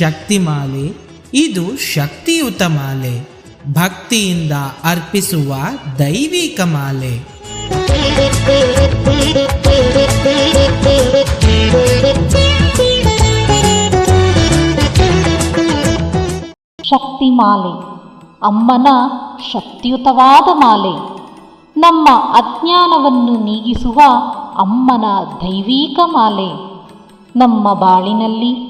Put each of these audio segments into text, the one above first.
ಶಕ್ತಿಮಾಲೆ. ಇದು ಶಕ್ತಿಯುತ ಮಾಲೆ. ಭಕ್ತಿಯಿಂದ ಅರ್ಪಿಸುವ ದೈವಿಕ ಮಾಲೆ. ಶಕ್ತಿ ಮಾಲೆ ಅಮ್ಮನ ಶಕ್ತಿಯುತವಾದ ಮಾಲೆ. ನಮ್ಮ ಅಜ್ಞಾನವನ್ನು ನೀಗಿಸುವ ಅಮ್ಮನ ದೈವಿಕ ಮಾಲೆ. ನಮ್ಮ ಬಾಳಿನಲ್ಲಿ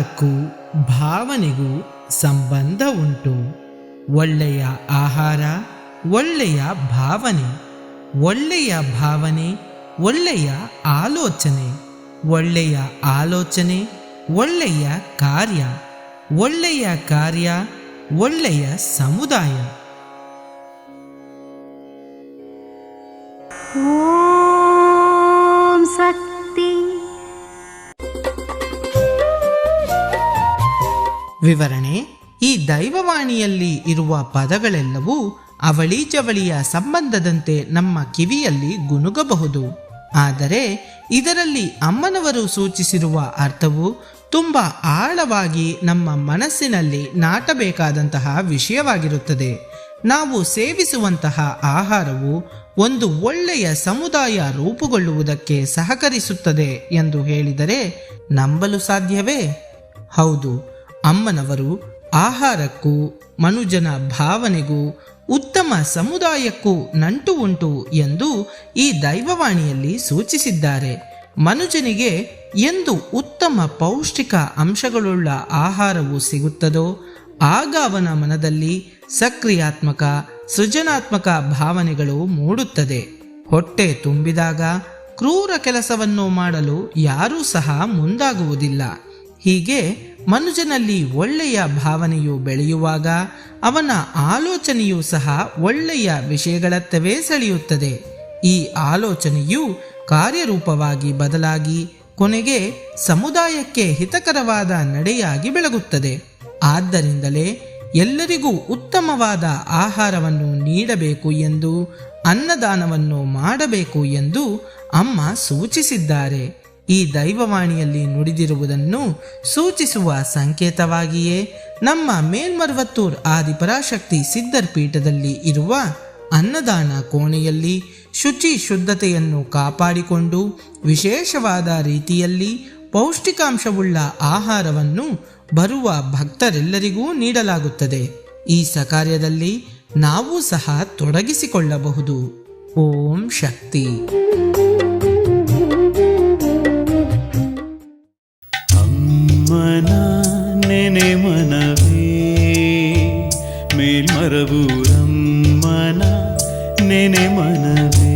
ಆಹಾರಕ್ಕೂ ಭಾವನೆಗೂ ಸಂಬಂಧ ಉಂಟು. ಒಳ್ಳೆಯ ಆಹಾರ, ಒಳ್ಳೆಯ ಭಾವನೆ ಒಳ್ಳೆಯ ಭಾವನೆ, ಒಳ್ಳೆಯ ಆಲೋಚನೆ ಒಳ್ಳೆಯ ಆಲೋಚನೆ, ಒಳ್ಳೆಯ ಕಾರ್ಯ ಒಳ್ಳೆಯ ಕಾರ್ಯ, ಒಳ್ಳೆಯ ಸಮುದಾಯ. ವಿವರಣೆ, ಈ ದೈವವಾಣಿಯಲ್ಲಿ ಇರುವ ಪದಗಳೆಲ್ಲವೂ ಅವಳಿ ಜವಳಿಯ ಸಂಬಂಧದಂತೆ ನಮ್ಮ ಕಿವಿಯಲ್ಲಿ ಗುನುಗಬಹುದು ಆದರೆ ಇದರಲ್ಲಿ ಅಮ್ಮನವರು ಸೂಚಿಸಿರುವ ಅರ್ಥವು ತುಂಬ ಆಳವಾಗಿ ನಮ್ಮ ಮನಸ್ಸಿನಲ್ಲಿ ನಾಟಬೇಕಾದಂತಹ ವಿಷಯವಾಗಿರುತ್ತದೆ. ನಾವು ಸೇವಿಸುವಂತಹ ಆಹಾರವು ಒಂದು ಒಳ್ಳೆಯ ಸಮುದಾಯ ರೂಪುಗೊಳ್ಳುವುದಕ್ಕೆ ಸಹಕರಿಸುತ್ತದೆ ಎಂದು ಹೇಳಿದರೆ ನಂಬಲು ಸಾಧ್ಯವೇ? ಹೌದು ಅಮ್ಮನವರು ಆಹಾರಕ್ಕೂ, ಮನುಜನ ಭಾವನೆಗೂ, ಉತ್ತಮ ಸಮುದಾಯಕ್ಕೂ ನಂಟು ಉಂಟು ಎಂದು ಈ ದೈವವಾಣಿಯಲ್ಲಿ ಸೂಚಿಸಿದ್ದಾರೆ. ಮನುಜನಿಗೆ ಎಂದು ಉತ್ತಮ ಪೌಷ್ಟಿಕ ಅಂಶಗಳುಳ್ಳ ಆಹಾರವು ಸಿಗುತ್ತದೋ, ಆಗ ಅವನ ಮನದಲ್ಲಿ ಸಕ್ರಿಯಾತ್ಮಕ, ಸೃಜನಾತ್ಮಕ ಭಾವನೆಗಳು ಮೂಡುತ್ತದೆ. ಹೊಟ್ಟೆ ತುಂಬಿದಾಗ ಕ್ರೂರ ಕೆಲಸವನ್ನು ಮಾಡಲು ಯಾರೂ ಸಹ ಮುಂದಾಗುವುದಿಲ್ಲ. ಹೀಗೆ ಮನುಜನಲ್ಲಿ ಒಳ್ಳೆಯ ಭಾವನೆಯು ಬೆಳೆಯುವಾಗ ಅವನ ಆಲೋಚನೆಯೂ ಸಹ ಒಳ್ಳೆಯ ವಿಷಯಗಳತ್ತವೇ ಸೆಳೆಯುತ್ತದೆ. ಈ ಆಲೋಚನೆಯು ಕಾರ್ಯರೂಪವಾಗಿ ಬದಲಾಗಿ ಕೊನೆಗೆ ಸಮುದಾಯಕ್ಕೆ ಹಿತಕರವಾದ ನಡೆಯಾಗಿ ಬೆಳಗುತ್ತದೆ. ಆದ್ದರಿಂದಲೇ ಎಲ್ಲರಿಗೂ ಉತ್ತಮವಾದ ಆಹಾರವನ್ನು ನೀಡಬೇಕು ಎಂದು ಅನ್ನದಾನವನ್ನು ಮಾಡಬೇಕು ಎಂದು ಅಮ್ಮ ಸೂಚಿಸಿದ್ದಾರೆ. ಈ ದೈವವಾಣಿಯಲ್ಲಿ ನುಡಿದಿರುವುದನ್ನು ಸೂಚಿಸುವ ಸಂಕೇತವಾಗಿಯೇ ನಮ್ಮ ಮೇಲ್ಮರ್ವತ್ತೂರ್ ಆದಿಪರಾಶಕ್ತಿ ಸಿದ್ಧರ್ ಪೀಠದಲ್ಲಿ ಇರುವ ಅನ್ನದಾನ ಕೋಣೆಯಲ್ಲಿ ಶುಚಿ ಶುದ್ಧತೆಯನ್ನು ಕಾಪಾಡಿಕೊಂಡು ವಿಶೇಷವಾದ ರೀತಿಯಲ್ಲಿ ಪೌಷ್ಟಿಕಾಂಶವುಳ್ಳ ಆಹಾರವನ್ನು ಬರುವ ಭಕ್ತರೆಲ್ಲರಿಗೂ ನೀಡಲಾಗುತ್ತದೆ. ಈ ಸಕಾರ್ಯದಲ್ಲಿ ನಾವು ಸಹ ತೊಡಗಿಸಿಕೊಳ್ಳಬಹುದು. ಓಂ ಶಕ್ತಿ. മനവേ മേൽമറവൂരം മന നെനെ മനവേ